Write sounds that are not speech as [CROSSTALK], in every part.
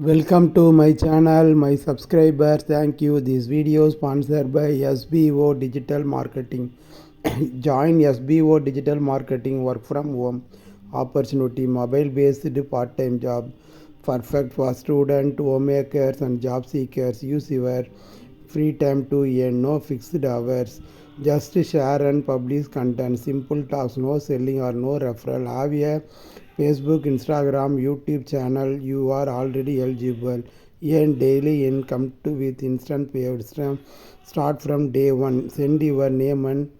Welcome to my channel, my subscribers. Thank you. This video sponsored by SBO Digital Marketing. [COUGHS] Join SBO Digital Marketing work from home opportunity, mobile based part time job. Perfect for student, homemakers, and job seekers. Use your free time to earn no fixed hours. Just share and publish content. Simple talks, no selling or no referral. Have a Facebook, Instagram, YouTube channel. You are already eligible. Earn daily income to with instant payments. Start from day one. Send your name and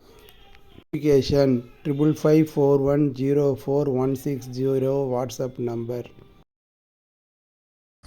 application triple five four one zero four one six zero WhatsApp number.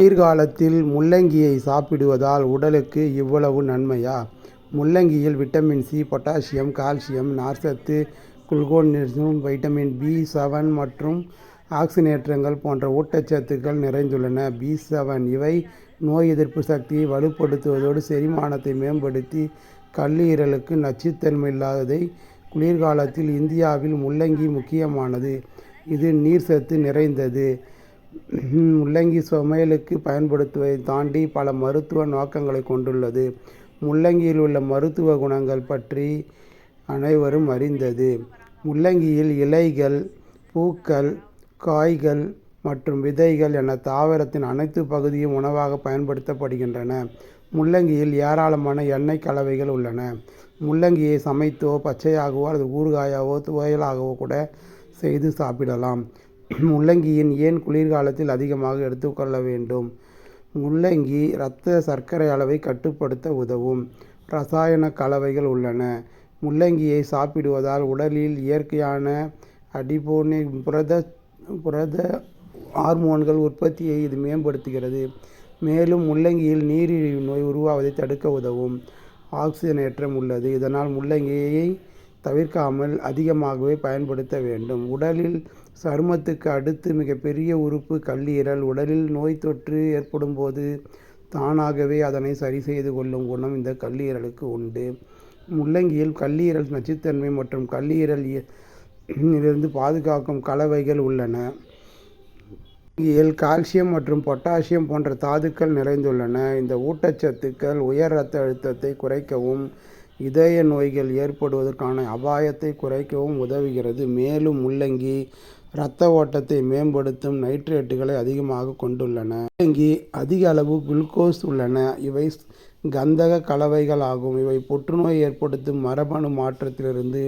குளிர்காலத்தில் முள்ளங்கியை சாப்பிடுவதால் உடலுக்கு இவ்வளவு நன்மையா? முள்ளங்கியில் vitamin C potassium calcium நார்சத்து குளுக்கோனிசம் vitamin B seven மற்றும் ஆக்சினேற்றங்கள் போன்ற ஊட்டச்சத்துக்கள் நிறைந்துள்ளன. பி செவன் இவை நோய் எதிர்ப்பு சக்தியை வலுப்படுத்துவதோடு செரிமானத்தை மேம்படுத்தி கல்லீரலுக்கு நச்சுத்தன்மை இல்லாததை குளிர்காலத்தில் இந்தியாவில் முள்ளங்கி முக்கியமானது. இது நீர் சத்து நிறைந்தது. முள்ளங்கி சமையலுக்கு பயன்படுத்துவதை தாண்டி பல மருத்துவ நோக்கங்களை கொண்டுள்ளது. முள்ளங்கியில் உள்ள மருத்துவ குணங்கள் பற்றி அனைவரும் அறிந்தது. முள்ளங்கியில் இலைகள் பூக்கள் காய்கள் மற்றும் விதைகள் என தாவரத்தின் அனைத்து பகுதியும் உணவாக பயன்படுத்தப்படுகின்றன. முள்ளங்கியில் ஏராளமான எண்ணெய் கலவைகள் உள்ளன. முள்ளங்கியை சமைத்தோ பச்சையாகவோ அல்லது ஊறுகாயாவோ துவையலாகவோ கூட செய்து சாப்பிடலாம். முள்ளங்கியின் ஏன் குளிர்காலத்தில் அதிகமாக எடுத்துக்கொள்ள வேண்டும்? முள்ளங்கி இரத்த சர்க்கரை அளவை கட்டுப்படுத்த உதவும். ரசாயன கலவைகள் உள்ளன. முள்ளங்கியை சாப்பிடுவதால் உடலில் இயற்கையான அடிபோனி புரத புரத ஹார்மோன்கள் உற்பத்தியை இது மேம்படுத்துகிறது. மேலும் முள்ளங்கியில் நீரிழிவு நோய் உருவாவதை தடுக்க உதவும். ஆக்சிஜனேற்றம் உள்ளது. இதனால் முள்ளங்கியை தவிர்க்காமல் அதிகமாகவே பயன்படுத்த வேண்டும். உடலில் சருமத்துக்கு அடுத்து மிகப்பெரிய உறுப்பு கல்லீரல் உடலில் நோய் தொற்று ஏற்படும் போது தானாகவே அதனை சரி செய்து கொள்ளும் குணம் இந்த கல்லீரலுக்கு உண்டு. முள்ளங்கியில் கல்லீரல் நச்சுத்தன்மை மற்றும் கல்லீரல் இருந்து பாதுகாக்கும் கலவைகள் உள்ளன. இதில் கால்சியம் மற்றும் பொட்டாசியம் போன்ற தாதுக்கள் நிறைந்துள்ளன. இந்த ஊட்டச்சத்துக்கள் உயர் இரத்த அழுத்தத்தை குறைக்கவும் இதய நோய்கள் ஏற்படுவதற்கான அபாயத்தை குறைக்கவும் உதவுகிறது. மேலும் முள்ளங்கி இரத்த ஓட்டத்தை மேம்படுத்தும் நைட்ரேட்டுகளை அதிகமாக கொண்டுள்ளன. முள்ளங்கி அதிக அளவு குளுக்கோஸ் உள்ளன. இவை கந்தக கலவைகளாகும். இவை புற்றுநோய் ஏற்படுத்தும் மரபணு மாற்றத்திலிருந்து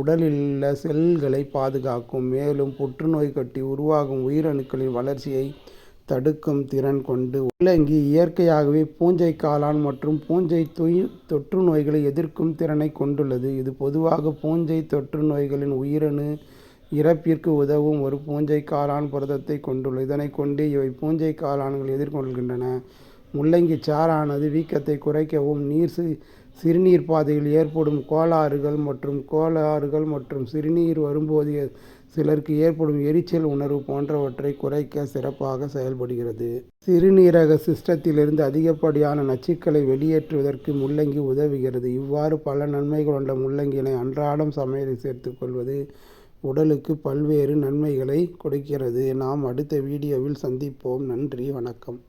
உடலில் உள்ள செல்களை பாதுகாக்கும். மேலும் புற்றுநோய் கட்டி உருவாகும் உயிரணுக்களின் வளர்ச்சியை தடுக்கும் திறன் கொண்டு உள்ளங்கி இயற்கையாகவே பூஞ்சை காளான் மற்றும் பூஞ்சை தொய் தொற்று நோய்களை எதிர்க்கும் திறனை கொண்டுள்ளது. இது பொதுவாக பூஞ்சை தொற்று நோய்களின் உயிரணு இறப்பிற்கு உதவும் ஒரு பூஞ்சை காளான் புரதத்தை கொண்டுள்ளது. இதனை கொண்டு இவை பூஞ்சை காளான்கள் எதிர்கொள்கின்றன. முள்ளங்கி சாறானது வீக்கத்தை குறைக்கவும் நீர் சிறுநீர் பாதையில் ஏற்படும் கோளாறுகள் மற்றும் கோளாறுகள் மற்றும் சிறுநீர் வரும்போது சிலருக்கு ஏற்படும் எரிச்சல் உணர்வு போன்றவற்றை குறைக்க சிறப்பாக செயல்படுகிறது. சிறுநீரக சிஸ்டத்திலிருந்து அதிகப்படியான நச்சுக்களை வெளியேற்றுவதற்கு முள்ளங்கி உதவுகிறது. இவ்வாறு பல நன்மை கொண்ட முள்ளங்கினை அன்றாடம் சமையலில் சேர்த்துக்கொள்வது உடலுக்கு பல்வேறு நன்மைகளை கொடுக்கிறது. நாம் அடுத்த வீடியோவில் சந்திப்போம். நன்றி. வணக்கம்.